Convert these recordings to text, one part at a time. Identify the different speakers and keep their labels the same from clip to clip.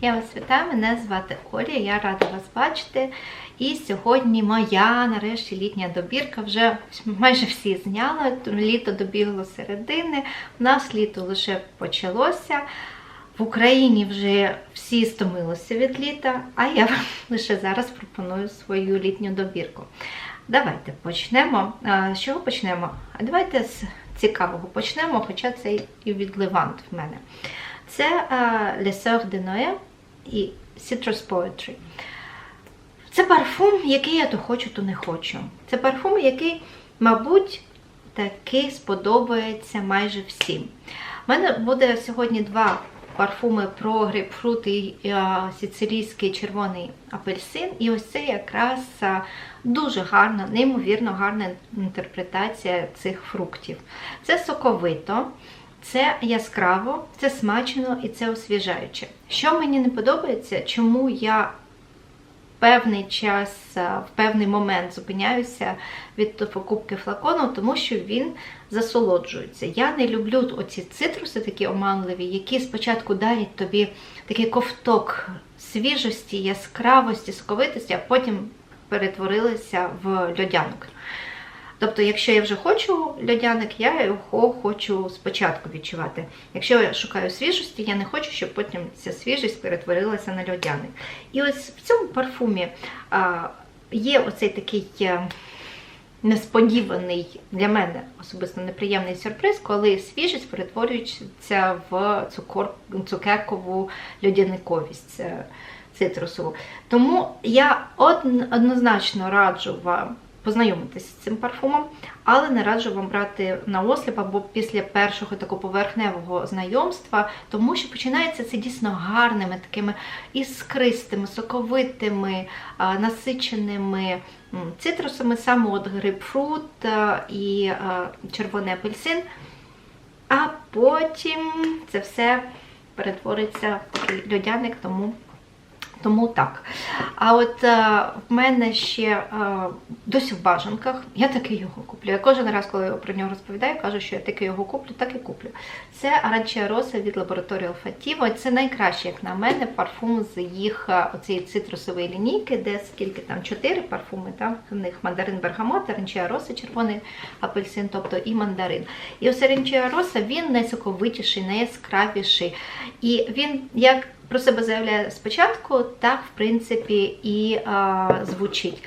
Speaker 1: Я вас вітаю, мене звати Оля, я рада вас бачити. І сьогодні моя нарешті літня добірка. Вже майже всі зняла. Літо добігло середини. У нас літо лише почалося. В Україні вже всі стомилися від літа, а я вам лише зараз пропоную свою літню добірку. Давайте почнемо. З чого почнемо? Давайте з цікавого почнемо, хоча це і від Левант в мене. Це Les Sœurs de і Citrus Poetry. Це парфум, який я то хочу, то не хочу. Це парфум, який, мабуть, таки сподобається майже всім. У мене буде сьогодні два парфуми про грейпфрут і сицилійський червоний апельсин. І ось це якраз дуже гарна, неймовірно гарна інтерпретація цих фруктів. Це соковито. Це яскраво, це смачно і це освіжаюче. Що мені не подобається, чому я певний час, в певний момент зупиняюся від покупки флакону, тому що він засолоджується. Я не люблю оці цитруси, такі оманливі, які спочатку дарять тобі такий ковток свіжості, яскравості, соковитості, а потім перетворилися в льодянку. Тобто, якщо я вже хочу льодяник, я його хочу спочатку відчувати. Якщо я шукаю свіжості, я не хочу, щоб потім ця свіжість перетворилася на льодяник. І ось в цьому парфумі є оцей такий несподіваний для мене особисто неприємний сюрприз, коли свіжість перетворюється в цукор, цукеркову льодяниковість цитрусову. Тому я однозначно раджу вам познайомитися з цим парфумом, але не раджу вам брати на осліп або після першого такого поверхневого знайомства, тому що починається це дійсно гарними, такими іскристими, соковитими, насиченими цитрусами, саме от грейпфрут і червоний апельсин. А потім це все перетвориться в такий льодяник, тому тому так. А от е, в мене ще е, досі в бажанках, я таки його куплю. Я кожен раз, коли я про нього розповідаю, кажу, що я таки його куплю, так і куплю. Це Аранчія Роса від лабораторії Olfativo. Це найкраще, як на мене, парфум з їх е, оцієї цитрусової лінійки, де скільки там чотири парфуми. Там в них мандарин Бергамот, Аранчія Роса, червоний апельсин, тобто і мандарин. І ось Аранчія Роса він найсоковитіший, найяскравіший. І він як про себе заявляє спочатку, так, в принципі, і а, звучить.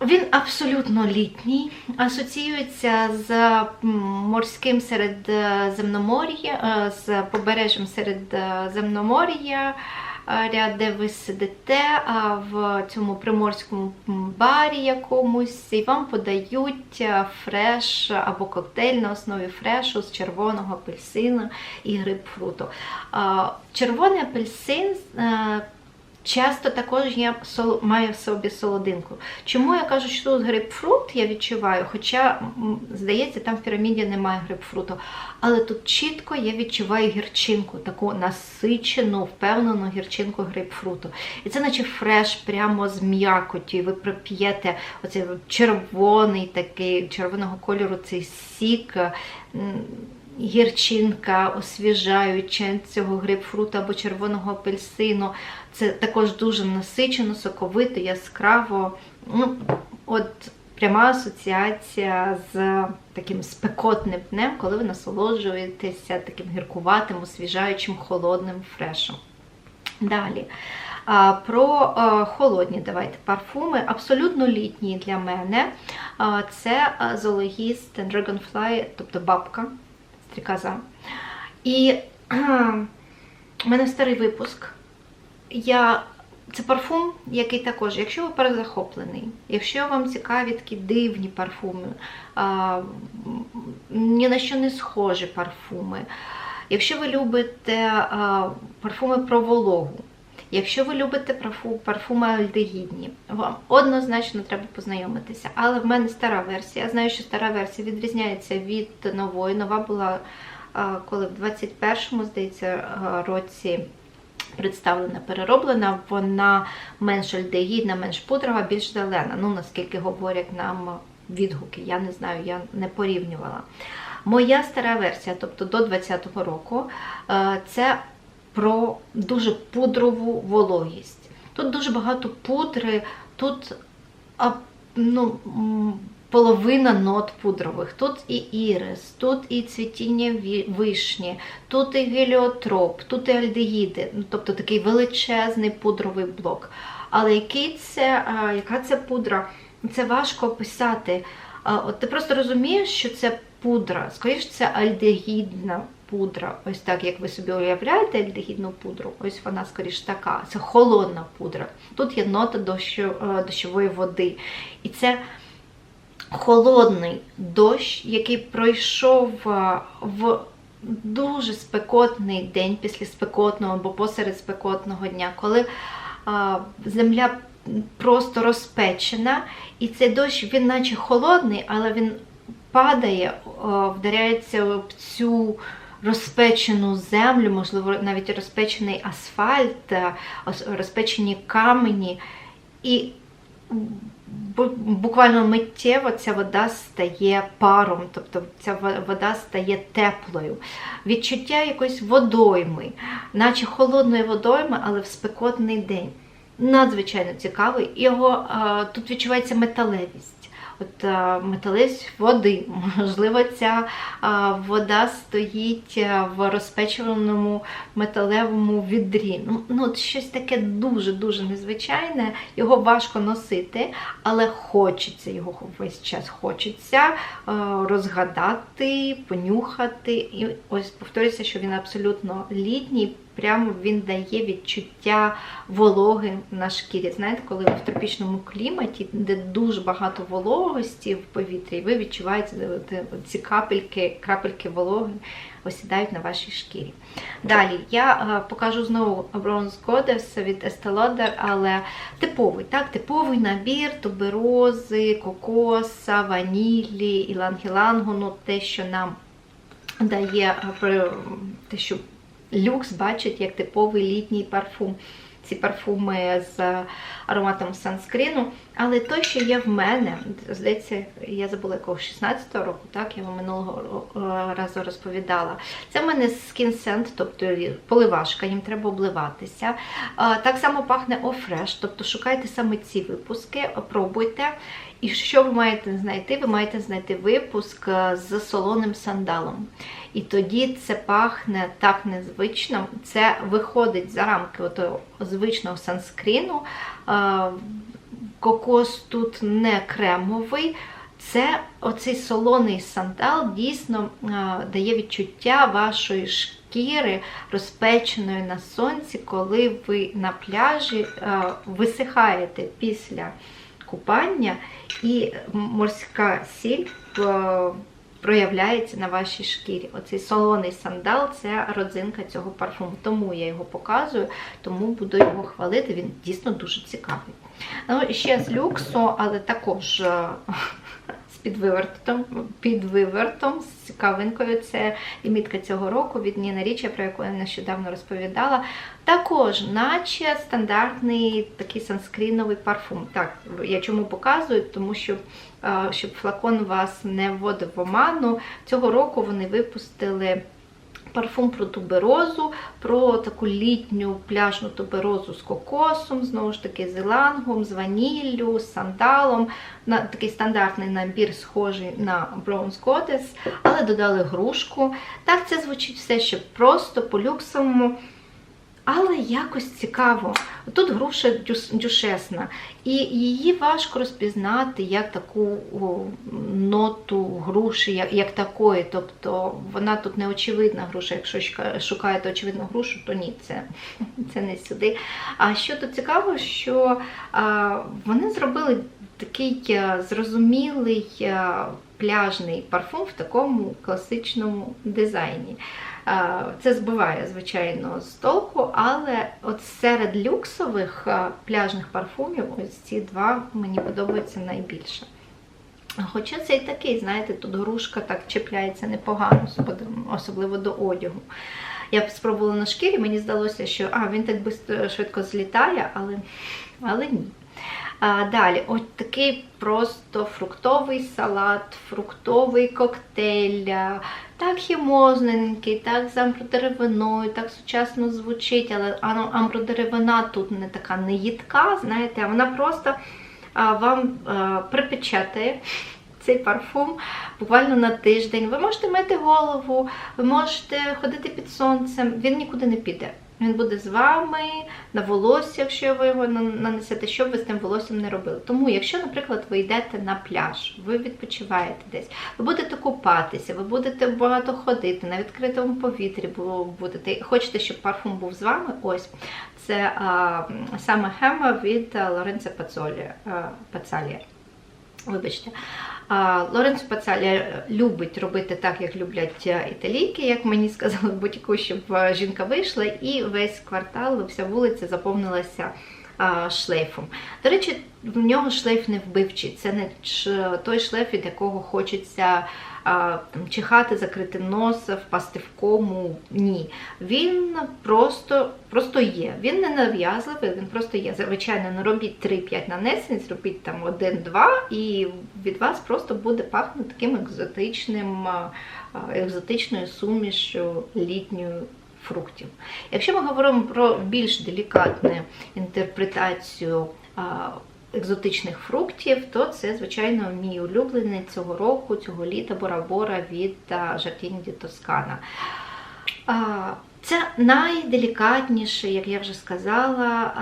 Speaker 1: Він абсолютно літній, асоціюється з морським середземномор'я, з побережжям середземномор'я, де ви сидите в цьому приморському барі якомусь, і вам подають фреш або коктейль на основі фрешу з червоного апельсина і грибфруту. Червоний апельсин Часто також я маю в собі солодинку. Чому я кажу, що тут грейпфрут я відчуваю, хоча, здається, там в піраміді немає грейпфруту. Але тут чітко я відчуваю гірчинку, таку насичену, впевнену гірчинку грейпфруту. І це наче фреш прямо з м'якоті. Ви проп'єте оцей червоний такий, червоного кольору цей сік гірчинка освіжаюча цього грейпфрута або червоного апельсину. Це також дуже насичено, соковито, яскраво. Ну, от Пряма асоціація з таким спекотним днем, коли ви насолоджуєтеся таким гіркуватим, освіжаючим, холодним фрешем. Далі. Про холодні давайте парфуми, абсолютно літні для мене. Це зоологіст Dragonfly, тобто бабка стрікоза. І у мене старий випуск. Я... Це парфум, який також, якщо ви перезахоплений, якщо вам цікаві такі дивні парфуми, а, ні на що не схожі парфуми, якщо ви любите а, парфуми про вологу, якщо ви любите парфуми альдегідні, вам однозначно треба познайомитися. Але в мене стара версія. Я знаю, що стара версія відрізняється від нової. Нова була коли в 21-му, здається, році представлена, перероблена, вона менш альдегідна, менш пудрова, більш зелена. Ну, наскільки говорять нам відгуки, я не знаю, я не порівнювала. Моя стара версія, тобто до 20-го року, це про дуже пудрову вологість. Тут дуже багато пудри, тут ну, половина нот пудрових. Тут і ірис, тут і цвітіння вишні, тут і геліотроп, тут і альдегіди, ну, тобто такий величезний пудровий блок. Але який це, яка це пудра? Це важко описати. От ти просто розумієш, що це пудра. Скоріше, це альдегідна пудра. Ось так, як ви собі уявляєте альдегідну пудру, ось вона скоріш така. Це холодна пудра. Тут є нота е, дощової води. І це холодний дощ, який пройшов е, в дуже спекотний день після спекотного або посеред спекотного дня, коли земля просто розпечена, і цей дощ він наче холодний, але він падає, вдаряється в цю розпечену землю, можливо, навіть розпечений асфальт, розпечені камені. І буквально миттєво ця вода стає паром, тобто ця вода стає теплою. Відчуття якоїсь водойми, наче холодної водойми, але в спекотний день. Надзвичайно цікавий. Його а, тут відчувається металевість. От а, металевість води. Можливо, ця вода стоїть в розпеченому металевому відрі. Ну, ну от щось таке дуже-дуже незвичайне. Його важко носити, але хочеться його весь час хочеться е, розгадати, понюхати. І ось повторюся, що він абсолютно літній. Прямо він дає відчуття вологи на шкірі. Знаєте, коли ви в тропічному кліматі, де дуже багато вологості в повітрі, ви відчуваєте ці капельки, крапельки вологи осідають на вашій шкірі. Далі я е, покажу знову Bronze Goddess від Estee Lauder, але типовий, так, типовий набір туберози, кокоса, ванілі, ілангілангу, ну те, що нам дає е, те, що люкс бачить як типовий літній парфум. Ці парфуми з ароматом санскріну. Але той, що є в мене, здається, я забула якого 16-го року, так, я вам минулого разу розповідала. Це в мене Skin Scent, тобто поливашка, їм треба обливатися. Так само пахне О-Fresh, тобто шукайте саме ці випуски, пробуйте. І що ви маєте знайти? Ви маєте знайти випуск з солоним сандалом. І тоді це пахне так незвично. Це виходить за рамки звичного санскріну. Е, Кокос тут не кремовий. Це оцей солоний сандал дійсно е, дає відчуття вашої шкіри, розпеченої на сонці, коли ви на пляжі е, висихаєте після купання, і морська сіль проявляється на вашій шкірі. Оцей солоний сандал це родзинка цього парфуму. Тому я його показую, тому буду його хвалити. Він дійсно дуже цікавий. Ну, ще з люксу, але також е, з підвивертом, підвивертом, з цікавинкою. Це лімітка цього року від Ніна Річа, про яку я нещодавно розповідала. Також, наче стандартний такий санскріновий парфум. Так, я чому показую? Тому що щоб флакон вас не вводив в оману, цього року вони випустили. Парфум про туберозу, про таку літню пляжну туберозу з кокосом, знову ж таки, з ілангом, з ваніллю, з сандалом. На такий стандартний набір, схожий на Bronze Goddess, але додали грушку. Так, це звучить все ще просто по-люксовому. Але якось цікаво. Тут груша дюшесна, і її важко розпізнати як таку ноту груші, як, такої. Тобто вона тут не очевидна груша. Якщо шукаєте очевидну грушу, то ні, це, це не сюди. А що тут цікаво, що а, вони зробили такий а, зрозумілий а, пляжний парфум в такому класичному дизайні. Це збиває, звичайно, з толку, але от серед люксових пляжних парфумів ось ці два мені подобаються найбільше. Хоча це і такий, знаєте, тут грушка так чіпляється непогано, особливо- до одягу. Я спробувала на шкірі, мені здалося, що а, він так швидко злітає, але, але ні. А, далі, ось такий просто фруктовий салат, фруктовий коктейль. Так хімозненький, так з амбродеревиною, так сучасно звучить, але амбродеревина тут не така не їдка, знаєте, а вона просто а, вам а, припечатає цей парфум буквально на тиждень. Ви можете мити голову, ви можете ходити під сонцем, він нікуди не піде. Він буде з вами на волосся, якщо ви його на- нанесете, що б ви з тим волоссям не робили. Тому, якщо, наприклад, ви йдете на пляж, ви відпочиваєте десь, ви будете купатися, ви будете багато ходити на відкритому повітрі, бу- будете хочете, щоб парфум був з вами. Ось це а, саме хема від Лоренцо Пацолі. Пацалія. Вибачте. Лоренцо Пацалі любить робити так, як люблять е, італійки, як мені сказали в бутіку, щоб е, жінка вийшла, і весь квартал, вся вулиця заповнилася шлейфом. До речі, в нього шлейф не вбивчий. Це не той шлейф, від якого хочеться чихати, закрити носа, впасти в кому. Ні. Він просто, просто є. Він не нав'язливий, він просто є. Звичайно, не робіть 3-5 нанесень, зробіть там 1-2, і від вас просто буде пахнути таким екзотичним, екзотичною сумішю літньою фруктів. Якщо ми говоримо про більш делікатну інтерпретацію екзотичних фруктів, то це, звичайно, мій улюблений цього року, цього літа Бора-Бора від Жартіні ді Тоскана. Це найделікатніше, як я вже сказала,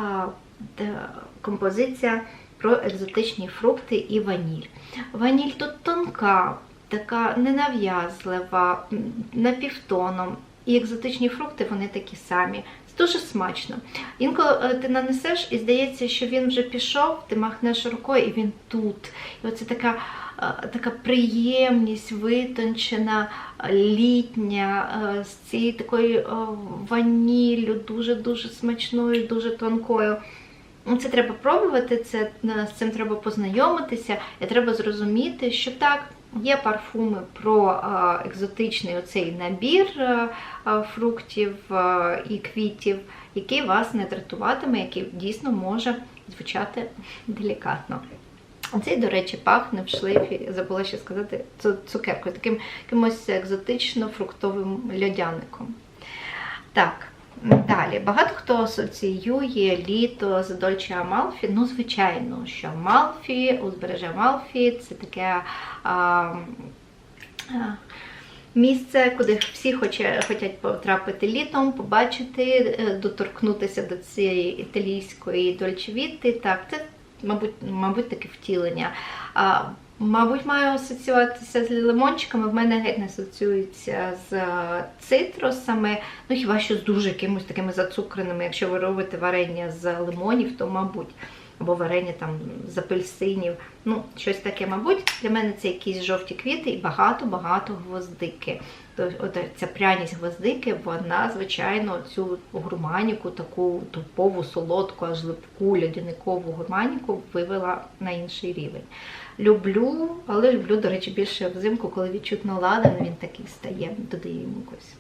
Speaker 1: композиція про екзотичні фрукти і ваніль. Ваніль тут тонка, така ненав'язлива, напівтоном. І екзотичні фрукти вони такі самі. Дуже смачно. Інколи е, ти нанесеш і здається, що він вже пішов, ти махнеш рукою, і він тут. І оце така, е, така приємність, витончена, е, літня, з цією такою ваніллю, дуже-дуже смачною, дуже тонкою. Ну, Це треба пробувати, це, з цим треба познайомитися, і треба зрозуміти, що так, є парфуми про е, екзотичний оцей набір е, е, фруктів і квітів, який вас не дратуватиме, який дійсно може звучати делікатно. Цей, до речі, пахне в шлейфі, забула ще сказати, цукеркою, таким якимось екзотично-фруктовим льодяником. Так, далі. Багато хто асоціює літо з Дольче Амалфі. Ну, звичайно, що Амалфі, узбережжя Амалфі це таке. А, а, Місце, куди всі хочуть потрапити літом, побачити, е, доторкнутися до цієї італійської дольчевіти. Так, це, мабуть, мабуть, таке втілення. А, Мабуть, маю асоціюватися з лимончиками. В мене геть не асоціюється з е, цитрусами. Ну, хіба що з дуже якимось такими зацукреними. Якщо ви робите варення з лимонів, то мабуть. Або варення там з апельсинів. Ну, щось таке, мабуть. Для мене це якісь жовті квіти і багато-багато гвоздики. Тобто от ця пряність гвоздики, вона, звичайно, цю гурманіку, таку тупову, солодку, аж липку, льодяникову гурманіку вивела на інший рівень. Люблю, але люблю, до речі, більше взимку, коли відчутно ладан, він такий стає, додає йому якось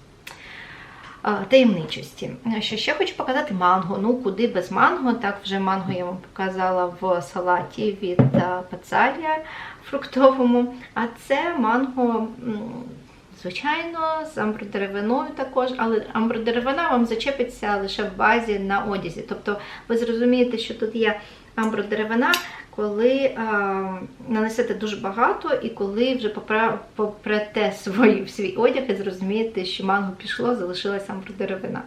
Speaker 1: таємничості. Що ще хочу показати манго. Ну, куди без манго, так вже манго я вам показала в салаті від Пацалія фруктовому. А це манго. Звичайно, з амбродеревиною також, але амбродеревина вам зачепиться лише в базі на одязі. Тобто ви зрозумієте, що тут є амбродеревина, коли а, нанесете дуже багато, і коли вже попрете свої, свій одяг і зрозумієте, що манго пішло, залишилася амбродеревина.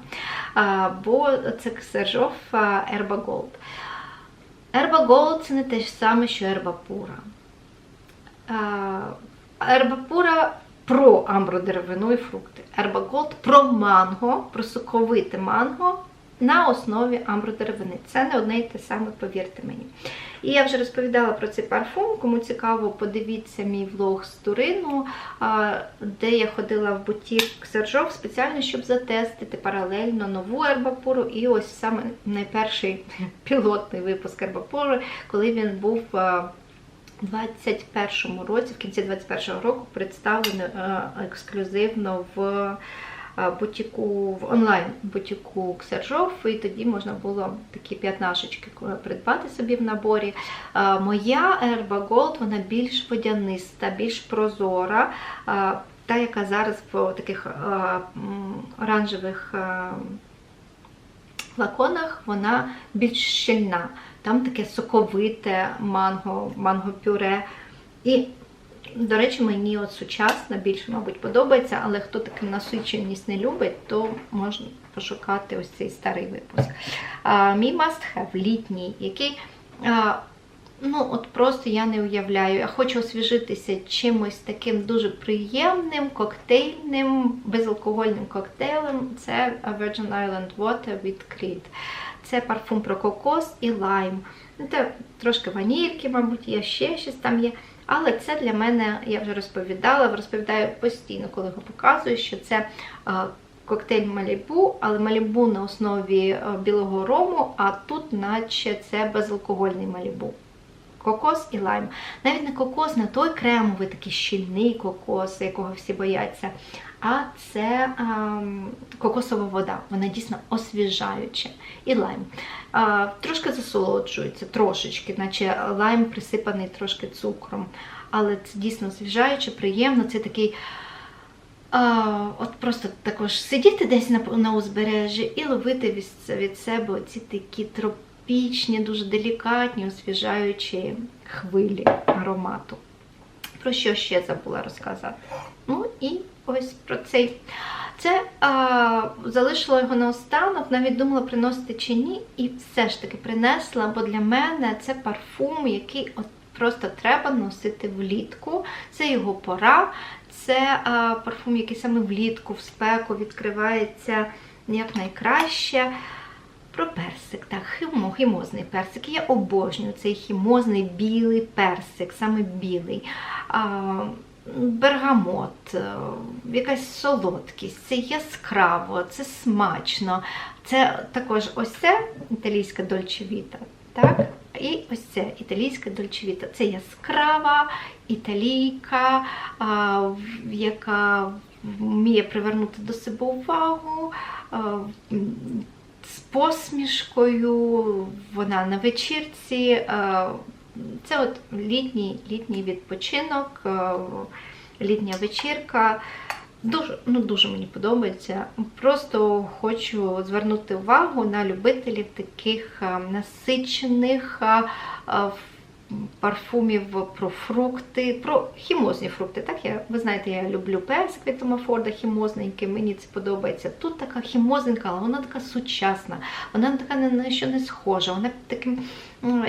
Speaker 1: А, бо це Ксержов Ерба Голд. Ерба Голд це не те ж саме, що Ерба Пура. Ерба Пура про амбродеревину і фрукти. Ерба Голд про манго, про соковите манго на основі амбродеревини. Це не одне й те саме, повірте мені. І я вже розповідала про цей парфум. Кому цікаво, подивіться мій влог з Турину, де я ходила в бутік Сержов спеціально, щоб затестити паралельно нову ербапуру. І ось саме найперший пілотний випуск ербапури, коли він був. а, у 21-му році, в кінці 21-го року, представлений ексклюзивно в бутіку в онлайн бутіку Ксержов, і тоді можна було такі п'ятнашечки придбати собі в наборі. Моя Erba Gold, вона більш водяниста, більш прозора. Та, яка зараз в таких оранжевих флаконах, вона більш щільна. Там таке соковите манго, манго-пюре. І, до речі, мені от сучасна більше, мабуть, подобається, але хто таку насиченість не любить, то можна пошукати ось цей старий випуск. Мій must have літній, який. А, Ну, от просто я не уявляю. Я хочу освіжитися чимось таким дуже приємним, коктейльним, безалкогольним коктейлем. Це Virgin Island Water від Creed. Це парфум про кокос і лайм. Це трошки ванільки, мабуть, є ще щось там є. Але це для мене, я вже розповідала, розповідаю постійно, коли його показую, що це е, коктейль Малібу, але Малібу на основі е, білого рому, а тут, наче, це безалкогольний Малібу. Кокос і лайм. Навіть не кокос, не той кремовий, такий щільний кокос, якого всі бояться. А це ем, кокосова вода. Вона дійсно освіжаюча. І лайм. А, трошки засолоджується, трошечки, наче лайм присипаний трошки цукром. Але це дійсно освіжаюче, приємно. Це такий. А, от просто також сидіти десь на, на узбережжі і ловити від, від себе ці такі тропічні, дуже делікатні, освіжаючі хвилі аромату. Про що ще забула розказати? Ну і ось про цей. Це а, залишила його наостанок, навіть думала приносити чи ні, і все ж таки принесла, бо для мене це парфум, який от просто треба носити влітку. Це його пора. Це а, парфум, який саме влітку, в спеку відкривається як найкраще. Про персик, так, хімо, хімозний персик. Я обожнюю цей хімозний білий персик, саме білий. А, Бергамот, е, якась солодкість, це яскраво, це смачно. Це також ось це італійська дольчевіта. Так? І ось це італійська дольчевіта. Це яскрава італійка, яка вміє привернути до себе увагу. з посмішкою, вона на вечірці. Це от літній, літній відпочинок, е, літня вечірка. Дуже, ну, дуже мені подобається. Просто хочу звернути увагу на любителів таких е, насичених е, парфумів про фрукти, про хімозні фрукти. Так, я, ви знаєте, я люблю персик від Тома Форда хімозненький, мені це подобається. Тут така хімозненька, але вона така сучасна, вона така на що не схожа, вона таким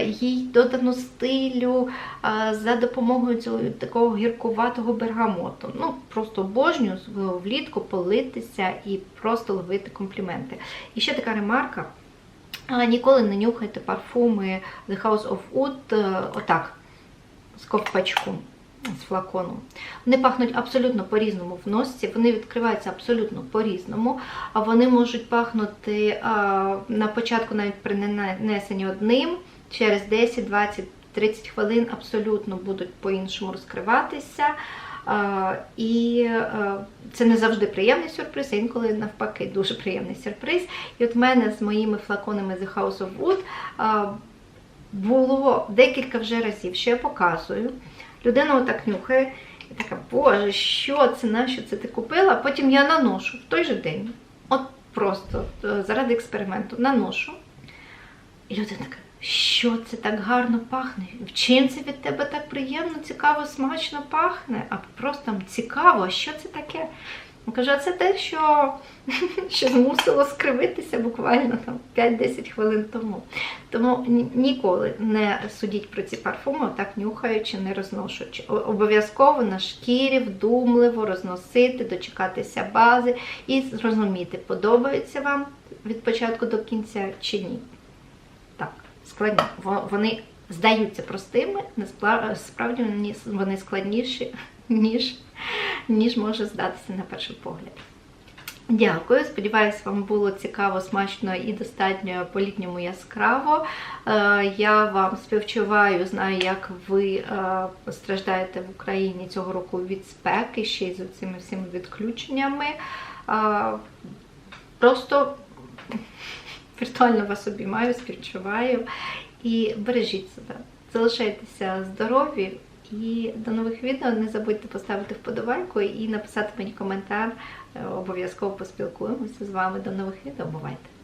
Speaker 1: їй додано стилю а, за допомогою цього такого гіркуватого бергамоту. Ну, просто обожнюю влітку политися і просто ловити компліменти. І ще така ремарка. Ніколи не нюхайте парфуми The House of Wood е, отак, з ковпачку, з флакону. Вони пахнуть абсолютно по-різному в носці, вони відкриваються абсолютно по-різному, а вони можуть пахнути на початку навіть при нанесенні одним, через 10, 20, 30 хвилин абсолютно будуть по-іншому розкриватися. І е, це не завжди приємний сюрприз, а інколи навпаки дуже приємний сюрприз. І от в мене з моїми флаконами The House of Wood було декілька вже разів, що я показую. Людина отак нюхає і така, боже, що це, на що це ти купила? Потім я наношу в той же день. От просто е, заради експерименту наношу. І людина така, що це так гарно пахне? Чим це від тебе так приємно, цікаво, смачно пахне? А просто цікаво, що це таке? Кажу, це те, що, що змусило скривитися буквально там 5-10 хвилин тому. Тому ніколи не судіть про ці парфуми, так нюхаючи, не розношуючи. Обов'язково на шкірі вдумливо розносити, дочекатися бази і зрозуміти, подобається вам від початку до кінця чи ні. Складні. Вони здаються простими, насправді вони- складніші, ніж, ніж може здатися на перший погляд. Дякую, сподіваюся, вам було цікаво, смачно і достатньо по-літньому яскраво. Е, Я вам співчуваю, знаю, як ви е, страждаєте в Україні цього року від спеки, ще й з цими всіми відключеннями. Просто віртуально вас обіймаю, співчуваю і бережіть себе. Залишайтеся здорові і до нових відео. Не забудьте поставити вподобайку і написати мені коментар. Е, Обов'язково поспілкуємося з вами. До нових відео. Бувайте!